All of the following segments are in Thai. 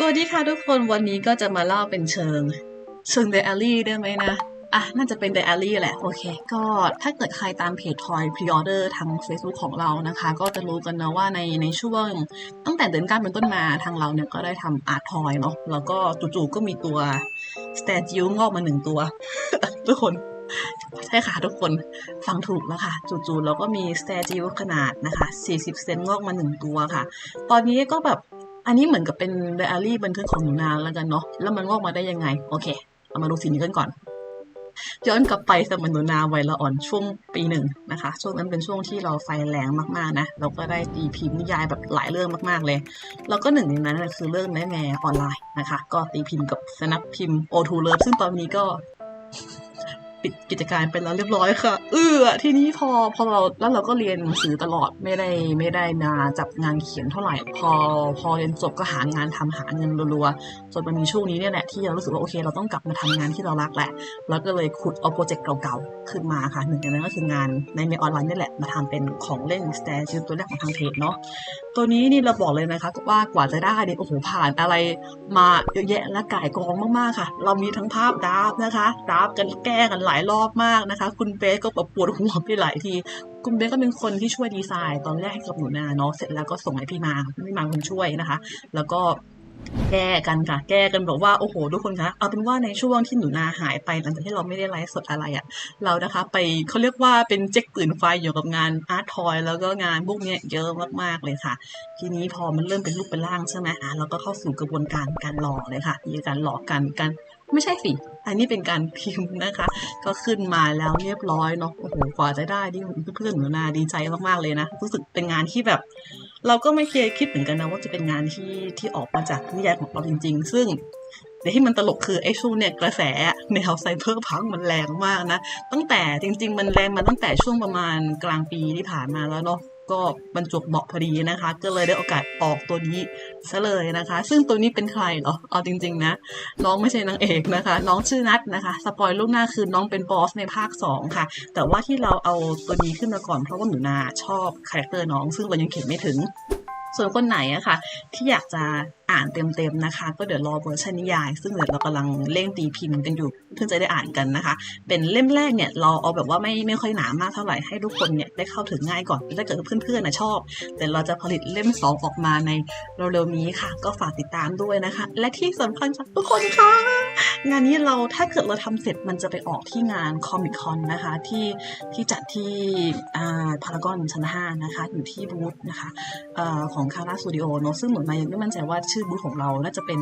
สวัสดีค่ะทุกคนวันนี้ก็จะมาเล่าเป็นเชิง เชิงไดอารี่ได้ไหมนะอะน่าจะเป็นไดอารี่แหละ โอเค ก็ถ้าเกิดใครตามเพจ Toy Pre-order ทาง Facebook ของเรานะคะ ก็จะรู้กันนะว่าในในช่วง ตั้งแต่เดือนกันเป็นต้นมาทางเราเนี่ยก็ได้ทำอาร์ตทอยเนาะแล้วก็จู่ๆก็มีตัวสแตจิวงอกมาหนึ่งตัว ทุกคน ใช่ค่ะทุกคนฟังถูกแล้วค่ะ จู่ๆเราก็มีสเตจิวขนาดนะคะ 40 เซนงอกมาหนึ่งตัวค่ะ ตอนนี้ก็แบบ อันนี้เหมือนกับเป็นไดอารี่บันทึกของหนูนาแล้วกันเนาะแล้วมันงอกมาได้ยังไง โอเค เรามาดูสิ่งนี้กันก่อนย้อนกลับไปสมัยหนูนาวัยละอ่อนช่วงปีหนึ่งนะคะ ช่วงนั้นเป็นช่วงที่เราไฟแรงมากๆนะ เราก็ได้ตีพิมพ์นิยายแบบหลายเรื่องมากๆเลย แล้วก็หนึ่งในนั้นคือเรื่องแม่แม่ออนไลน์นะคะ ก็ตีพิมพ์กับสนับพิมพ์โอทูเลิฟซึ่งตอนนี้ก็ ปิดกิจการไปแล้วเรียบร้อยค่ะ เออทีนี้พอพอเราแล้วเราก็เรียนหนังสือตลอดไม่ได้ไม่ได้มาจับงานเขียนเท่าไหร่ พอพอเรียนจบก็หางานทำหาเงินรัวๆจนมันมีช่วงนี้เนี่ยแหละที่เรารู้สึกว่าโอเค เราต้องกลับมาทำงานที่เรารักแหละแล้วก็เลยขุดเอาโปรเจกต์เก่าๆขึ้นมาค่ะหนึ่งในนั้นก็คืองานในเมออนไลน์นี่แหละมาทำเป็นของเล่นสแตชิตัวแรกของทางเพจเนาะตัวนี้นี่เราบอกเลยนะคะว่ากว่าจะได้เนี่ยโอ้โหผ่านอะไรมาเยอะแยะและก่ายกองมากๆค่ะ เรามีทั้งภาพดราฟนะคะดราฟกันแก้กันหลายรอบมากนะคะ คุณเบสก็แบบปวดหัวไปหลายที คุณเบสก็เป็นคนที่ช่วยดีไซน์ตอนแรกให้กับหนูนาเนาะเสร็จแล้วก็ส่งให้พี่มาพี่มาคนช่วยนะคะ แล้วก็แก้กันค่ะ แก้กันแบบว่าโอ้โหทุกคนคะเอาเป็นว่าในช่วงที่หนูนาหายไปหลังจากที่เราไม่ได้ไลฟ์สดอะไรอะ่ะ เรานะคะไปเขาเรียกว่าเป็นเจ๊กปืนไฟอยู่กับงานอาร์ตทอยแล้วก็งานพวกเนี้ยเยอะมากๆเลยค่ะ ทีนี้พอมันเริ่มเป็นรูปเป็นร่างใช่ไหมอะเราก็เข้าสู่กระบวนการการหล่อเลยค่ะมีการหล่อกันกัน ไม่ใช่สิ อันนี้เป็นการพิมพ์นะคะ ก็ขึ้นมาแล้วเรียบร้อยเนาะโอ้โหกว่าจะได้ดิเพื่อนๆหนูนาดีใจมากๆเลยนะรู้สึกเป็นงานที่แบบ เราก็ไม่เคยคิดเหมือนกันนะว่าจะเป็นงานที่ที่ออกมาจากนิยายของเราจริง ๆ ซึ่งเดี๋ยวที่มันตลกคือไอ้ช่วงเนี่ยกระแสแนวไซเบอร์พังมันแรงมากนะ ตั้งแต่จริง ๆ มันแรงมาตั้งแต่ช่วงประมาณกลางปีที่ผ่านมาแล้วเนาะ ก็บรรจบเหมาะพอดีนะคะ ก็เลยได้โอกาสออกตัวนี้ซะเลยนะคะ ซึ่งตัวนี้เป็นใครเหรอเอาจริง ๆ นะ น้องไม่ใช่นางเอกนะคะ น้องชื่อนัทนะคะ สปอยลูกหน้าคือน้องเป็นบอสในภาค 2 ค่ะ แต่ว่าที่เราเอาตัวนี้ขึ้นมาก่อนเพราะว่าหนูนาชอบคาแรคเตอร์น้อง ซึ่งเรายังเขียนไม่ถึง ส่วนคนไหนอะค่ะ ที่อยากจะอ่านเต็มๆนะคะ ก็เดี๋ยวรอเวอร์ชันนิยาย ซึ่งเดี๋ยวเรากำลังเร่งตีพิมพ์กันอยู่ เพื่อจะได้อ่านกันนะคะ เป็นเล่มแรกเนี่ยเราเอาแบบว่าไม่ไม่ค่อยหนามากเท่าไหร่ให้ทุกคนเนี่ยได้เข้าถึงง่ายก่อนถ้าเกิดเพื่อนๆนะชอบ แต่เราจะผลิตเล่ม 2 ออกมาในเร็วๆนี้ค่ะ ก็ฝากติดตามด้วยนะคะ และที่สำคัญทุกคนค่ะ งานนี้เราถ้าเกิดเราทำเสร็จมันจะไปออกที่งานคอมิคอนนะคะที่ที่จัดที่พารากอนชั้น5นะคะอยู่ที่บูธนะคะอของคาร่าสตูดิโอเนอะซึ่งเหมือนมายังไม่มั่นใจว่าชื่อบูธของเราน่าจะเป็น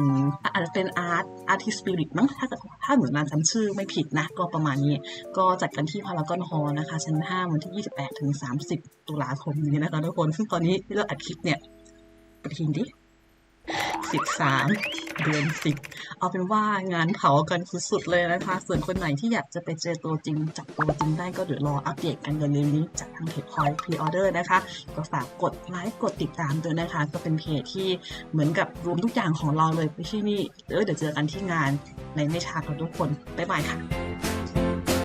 อาจจะเป็นอาร์ตอาร์ติสปิริตมั้งถ้าถ้าเหมือนนานจำชื่อไม่ผิดนะ ก็ประมาณนี้ ก็จัดกันที่พารากอนฮอลนะคะ ชั้น5วันที่ 28ถึง30 ตุลาคมนี้นะคะทุกคน ซึ่งตอนนี้ที่เราอัดคลิปเนี่ยปฏิทินดิ 13 เดือน 10 เอาเป็นว่างานเผากันสุดๆเลยนะคะ ส่วนคนไหนที่อยากจะไปเจอตัวจริง จับตัวจริงได้ก็เดี๋ยวรออัปเดตกันเร็วๆนี้จากทางเพจคอยพรีออเดอร์นะคะ ก็ฝากกดไลค์กดติดตามด้วยนะคะ ก็เป็นเพจที่เหมือนกับรวมทุกอย่างของเราเลยไปที่นี่เออเดี๋ยวเจอกันที่งานในไม่ช้าค่ะทุกคน บ๊ายบายค่ะ